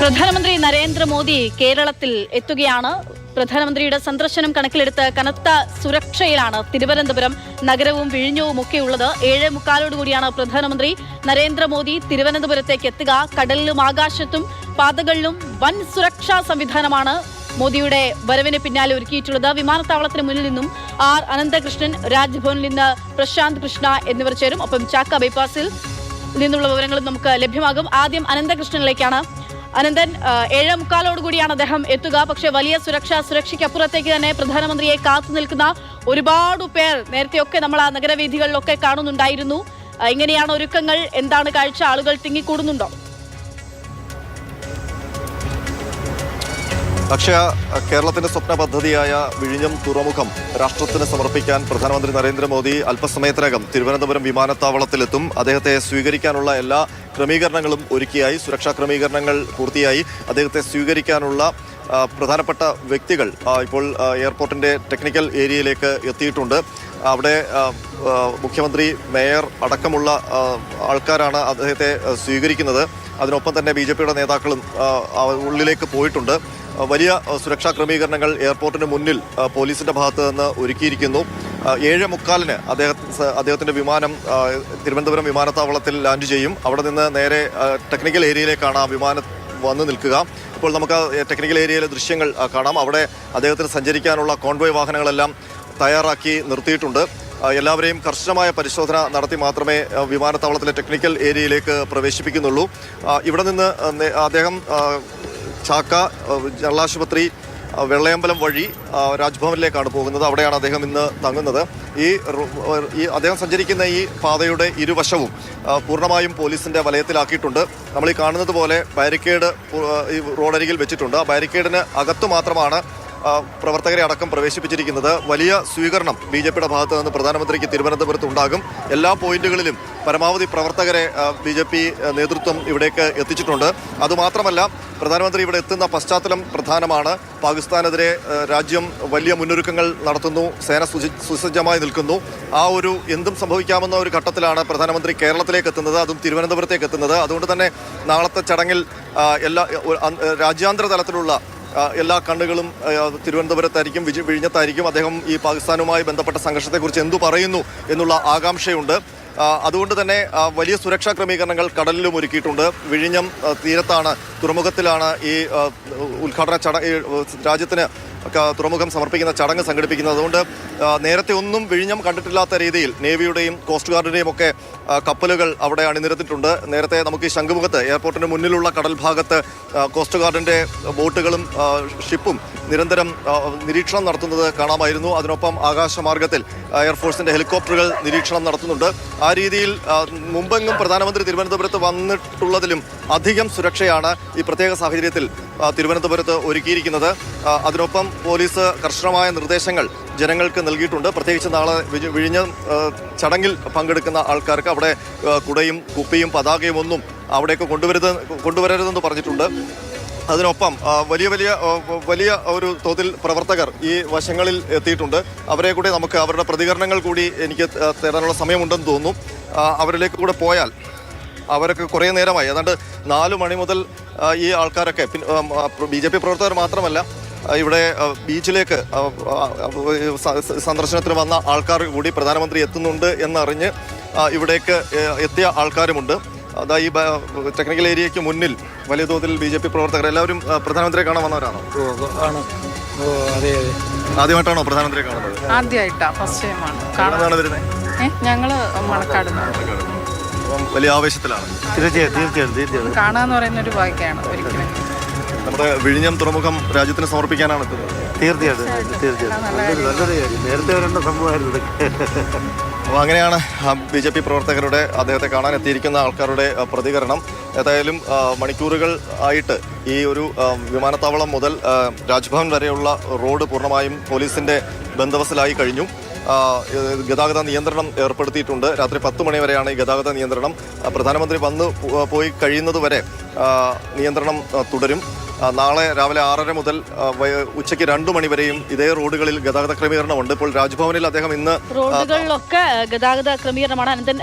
പ്രധാനമന്ത്രി നരേന്ദ്രമോദി കേരളത്തിൽ എത്തുകയാണ്. പ്രധാനമന്ത്രിയുടെ സന്ദർശനം കണക്കിലെടുത്ത് കനത്ത സുരക്ഷയിലാണ് തിരുവനന്തപുരം നഗരവും വിഴിഞ്ഞവും ഒക്കെ ഉള്ളത്. ഏഴ് മുക്കാലോടുകൂടിയാണ് പ്രധാനമന്ത്രി നരേന്ദ്രമോദി തിരുവനന്തപുരത്തേക്ക് എത്തുക. കടലിലും ആകാശത്തും പാതകളിലും വൻ സുരക്ഷാ സംവിധാനമാണ് മോദിയുടെ വരവിന് പിന്നാലെ ഒരുക്കിയിട്ടുള്ളത്. വിമാനത്താവളത്തിന് മുന്നിൽ നിന്നും ആർ. അനന്തകൃഷ്ണൻ രാജ്ഭവനിൽ നിന്ന് പ്രശാന്ത് കൃഷ്ണ എന്നിവർ ചേരും. ഒപ്പം ചാക്ക ബൈപ്പാസിൽ നിന്നുള്ള വിവരങ്ങളും നമുക്ക് ലഭ്യമാകും. ആദ്യം അനന്തകൃഷ്ണനിലേക്കാണ് അനന്തൻ ഏഴേ മുക്കാലോട് കൂടിയാണ് അദ്ദേഹം എത്തുക. പക്ഷേ വലിയ സുരക്ഷ സുരക്ഷയ്ക്കപ്പുറത്തേക്ക് തന്നെ പ്രധാനമന്ത്രിയെ കാത്തു നിൽക്കുന്ന ഒരുപാട് പേർ നേരത്തെയൊക്കെ നമ്മൾ ആ നഗരവീഥികളിലൊക്കെ കാണുന്നുണ്ടായിരുന്നു. ഇങ്ങനെയാണ് ഒരുക്കങ്ങൾ. എന്താണ് കാഴ്ച? ആളുകൾ തിങ്ങിക്കൂടുന്നുണ്ടോ? അക്ഷയ കേരളത്തിന്റെ സ്വപ്ന പദ്ധതിയായ വിഴിഞ്ഞം തുറമുഖം രാഷ്ട്രത്തിന് സമർപ്പിക്കാൻ പ്രധാനമന്ത്രി നരേന്ദ്രമോദി അല്പസമയത്തിനകം തിരുവനന്തപുരം വിമാനത്താവളത്തിലെത്തും. അദ്ദേഹത്തെ സ്വീകരിക്കാനുള്ള എല്ലാ ക്രമീകരണങ്ങളും ഒരുക്കിയായി സുരക്ഷാ ക്രമീകരണങ്ങൾ പൂർത്തിയായി. അദ്ദേഹത്തെ സ്വീകരിക്കാനുള്ള പ്രധാനപ്പെട്ട വ്യക്തികൾ ഇപ്പോൾ എയർപോർട്ടിന്റെ ടെക്നിക്കൽ ഏരിയയിലേക്ക് എത്തിയിട്ടുണ്ട്. അവിടെ മുഖ്യമന്ത്രി മേയർ അടക്കമുള്ള ആൾക്കാരാണ് അദ്ദേഹത്തെ സ്വീകരിക്കുന്നത്. അതിനൊപ്പം തന്നെ ബി നേതാക്കളും ഉള്ളിലേക്ക് പോയിട്ടുണ്ട്. വലിയ സുരക്ഷാ ക്രമീകരണങ്ങൾ എയർപോർട്ടിന് മുന്നിൽ പോലീസിന്റെ ഭാഗത്ത് നിന്ന് ഒരുക്കിയിരിക്കുന്നു. ഏഴ് മുക്കാലിന് അദ്ദേഹം അദ്ദേഹത്തിന്റെ വിമാനം തിരുവനന്തപുരം വിമാനത്താവളത്തിൽ ലാൻഡ് ചെയ്യും. അവിടെ നിന്ന് നേരെ ടെക്നിക്കൽ ഏരിയയിലേക്കാണ് ആ വിമാനം വന്നു നിൽക്കുക. ഇപ്പോൾ നമുക്ക് ടെക്നിക്കൽ ഏരിയയിലെ ദൃശ്യങ്ങൾ കാണാം. അവിടെ അദ്ദേഹത്തിന് സഞ്ചരിക്കാനുള്ള കോൺവോയ് വാഹനങ്ങളെല്ലാം തയ്യാറാക്കി നിർത്തിയിട്ടുണ്ട്. എല്ലാവരെയും കർശനമായ പരിശോധന നടത്തി മാത്രമേ വിമാനത്താവളത്തിലെ ടെക്നിക്കൽ ഏരിയയിലേക്ക് പ്രവേശിപ്പിക്കുന്നുള്ളൂ. ഇവിടെ നിന്ന് അദ്ദേഹം ചാക്ക ആ, വെള്ളയമ്പലം വഴി രാജ്ഭവനിലേക്കാണ് പോകുന്നത്. അവിടെയാണ് അദ്ദേഹം ഇന്ന് തങ്ങുന്നത്. ഈ അദ്ദേഹം സഞ്ചരിക്കുന്ന ഈ പാതയുടെ ഇരുവശവും പൂർണമായും പോലീസിന്റെ വലയത്തിലാക്കിയിട്ടുണ്ട്. നമ്മൾ ഈ കാണുന്നത് പോലെ ബാരിക്കേഡ് ഈ റോഡരികിൽ വെച്ചിട്ടുണ്ട്. ആ ബാരിക്കേഡിന് അകത്തു മാത്രമാണ് പ്രവർത്തകരെ അടക്കം പ്രവേശിപ്പിച്ചിരിക്കുന്നത്. വലിയ സ്വീകരണം ബി ജെ പിയുടെ ഭാഗത്ത് നിന്ന് പ്രധാനമന്ത്രിക്ക് തിരുവനന്തപുരത്ത് ഉണ്ടാകും. എല്ലാ പോയിന്റുകളിലും പരമാവധി പ്രവർത്തകരെ ബി ജെ പി നേതൃത്വം ഇവിടേക്ക് എത്തിച്ചിട്ടുണ്ട്. അതുമാത്രമല്ല പ്രധാനമന്ത്രി ഇവിടെ എത്തുന്ന പശ്ചാത്തലം പ്രധാനമാണ്. പാകിസ്ഥാനെതിരെ രാജ്യം വലിയ മുന്നൊരുക്കങ്ങൾ നടത്തുന്നു സേന സുസജ്ജമായി നിൽക്കുന്നു. ആ ഒരു എന്തും സംഭവിക്കാമെന്ന ഒരു ഘട്ടത്തിലാണ് പ്രധാനമന്ത്രി കേരളത്തിലേക്ക് എത്തുന്നത് അതും തിരുവനന്തപുരത്തേക്ക് എത്തുന്നത്. അതുകൊണ്ട് തന്നെ നാളത്തെ ചടങ്ങിൽ എല്ലാ രാജ്യാന്തര തലത്തിലുള്ള എല്ലാ കണ്ണുകളും തിരുവനന്തപുരത്തായിരിക്കും വിഴിഞ്ഞത്തായിരിക്കും. അദ്ദേഹം ഈ പാകിസ്ഥാനുമായി ബന്ധപ്പെട്ട സംഘർഷത്തെക്കുറിച്ച് എന്തു പറയുന്നു എന്നുള്ള ആകാംക്ഷയുണ്ട്. അതുകൊണ്ട് തന്നെ വലിയ സുരക്ഷാ ക്രമീകരണങ്ങൾ കടലിലും ഒരുക്കിയിട്ടുണ്ട്. വിഴിഞ്ഞം തീരത്താണ് തുറമുഖത്തിലാണ് ഈ ഉദ്ഘാടന ചട രാജ്യത്തിന് തുറമുഖം സമർപ്പിക്കുന്ന ചടങ്ങ് സംഘടിപ്പിക്കുന്നത്. അതുകൊണ്ട് നേരത്തെ ഒന്നും വിഴിഞ്ഞം കണ്ടിട്ടില്ലാത്ത രീതിയിൽ നേവിയുടെയും കോസ്റ്റ് ഗാർഡിന്റെയും ഒക്കെ കപ്പലുകൾ അവിടെ അണിനിരത്തിട്ടുണ്ട് നേരത്തെ നമുക്ക് ഈ ശംഖുമുഖത്ത് എയർപോർട്ടിന് മുന്നിലുള്ള കടൽ ഭാഗത്ത് കോസ്റ്റ് ഗാർഡിന്റെ ബോട്ടുകളും ഷിപ്പും നിരന്തരം നിരീക്ഷണം നടത്തുന്നത് കാണാമായിരുന്നു. അതിനൊപ്പം ആകാശമാർഗത്തിൽ എയർഫോഴ്സിന്റെ ഹെലികോപ്റ്ററുകൾ നിരീക്ഷണം നടത്തുന്നുണ്ട്. ആ രീതിയിൽ മുമ്പെങ്ങും പ്രധാനമന്ത്രി തിരുവനന്തപുരത്ത് വന്നിട്ടുള്ളതിലും അധികം സുരക്ഷയാണ് ഈ പ്രത്യേക സാഹചര്യത്തിൽ തിരുവനന്തപുരത്ത് ഒരുക്കിയിരിക്കുന്നത്. അതിനൊപ്പം പോലീസ് കർശനമായ നിർദ്ദേശങ്ങൾ ജനങ്ങൾക്ക് നൽകിയിട്ടുണ്ട്. പ്രത്യേകിച്ച് നാളെ വിഴിഞ്ഞ ചടങ്ങിൽ പങ്കെടുക്കുന്ന ആൾക്കാർക്ക് അവിടെ കുടയും കുപ്പിയും പതാകയും ഒന്നും അവിടേക്ക് കൊണ്ടുവരുത് കൊണ്ടുവരരുതെന്ന് പറഞ്ഞിട്ടുണ്ട്. അതിനൊപ്പം വലിയ വലിയ വലിയ ഒരു തോതിൽ പ്രവർത്തകർ ഈ വശങ്ങളിൽ എത്തിയിട്ടുണ്ട്. അവരെ കൂടി നമുക്ക് അവരുടെ പ്രതികരണങ്ങൾ കൂടി എനിക്ക് തേടാനുള്ള സമയമുണ്ടെന്ന് തോന്നുന്നു. അവരിലേക്ക് കൂടെ പോയാൽ അവരൊക്കെ കുറേ നേരമായി. ഏതാണ്ട് നാല് മണി മുതൽ ഈ ആൾക്കാരൊക്കെ ബി ജെ പി പ്രവർത്തകർ മാത്രമല്ല ഇവിടെ ബീച്ചിലേക്ക് സന്ദർശനത്തിന് വന്ന ആൾക്കാർ കൂടി പ്രധാനമന്ത്രി എത്തുന്നുണ്ട് എന്നറിഞ്ഞ് ഇവിടേക്ക് എത്തിയ ആൾക്കാരുമുണ്ട്. അതാ ഈ ടെക്നിക്കൽ ഏരിയയ്ക്ക് മുന്നിൽ വലിയ തോതിൽ ബി ജെ പി പ്രവർത്തകർ എല്ലാവരും പ്രധാനമന്ത്രിയെ കാണാൻ വന്നവരാണോ? ഓ ആണ്. ഓ അതെ അതെ. ആദ്യമായിട്ടാണോ പ്രധാനമന്ത്രിയെ കാണുന്നത്? ആദ്യമായിട്ടാണ് ഫസ്റ്റ് ടൈമാണ് കാണാൻ കാണുന്നതാണ് വരുന്നത് ഞങ്ങൾ മണക്കാട് വലിയ ആവേശത്തിലാണ്. തീർച്ചയായും തീർച്ചയായും തീർച്ചയായും. കാണാന്ന് പറയുന്ന ഒരു ഭാഗ്യമാണ് ഒരിക്കലും. നമ്മുടെ വിഴിഞ്ഞം തുറമുഖം രാജ്യത്തിന് സമർപ്പിക്കാനാണ് എത്തുന്നത് തീർച്ചയായിട്ടും തീർച്ചയായിട്ടും. നല്ലൊരു നല്ലൊരു കാര്യം. നേരത്തെ വരേണ്ട സംഭവമായിരുന്നു അപ്പോൾ അങ്ങനെയാണ് ബി ജെ പി പ്രവർത്തകരുടെ അദ്ദേഹത്തെ കാണാൻ എത്തിയിരിക്കുന്ന ആൾക്കാരുടെ പ്രതികരണം. ഏതായാലും മണിക്കൂറുകൾ ആയിട്ട് ഈ ഒരു വിമാനത്താവളം മുതൽ രാജ്ഭവൻ വരെയുള്ള റോഡ് പൂർണമായും പോലീസിന്റെ ബന്ദോബസ്തിലായി കഴിഞ്ഞു. ഗതാഗത നിയന്ത്രണം ഏർപ്പെടുത്തിയിട്ടുണ്ട്. രാത്രി പത്ത് മണി വരെയാണ് ഈ ഗതാഗത നിയന്ത്രണം. പ്രധാനമന്ത്രി വന്ന് പോയി കഴിയുന്നതുവരെ നിയന്ത്രണം തുടരും. നാളെ രാവിലെ ആറര മുതൽ ഉച്ചയ്ക്ക് രണ്ടു മണി വരെയും ഇതേ റോഡുകളിൽ ഗതാഗത ക്രമീകരണമുണ്ട്. ഇപ്പോൾ രാജ്ഭവനിൽ അദ്ദേഹം ഇന്ന് റോഡുകളിലൊക്കെ ഗതാഗത ക്രമീകരണമാണ്. അനന്തൻ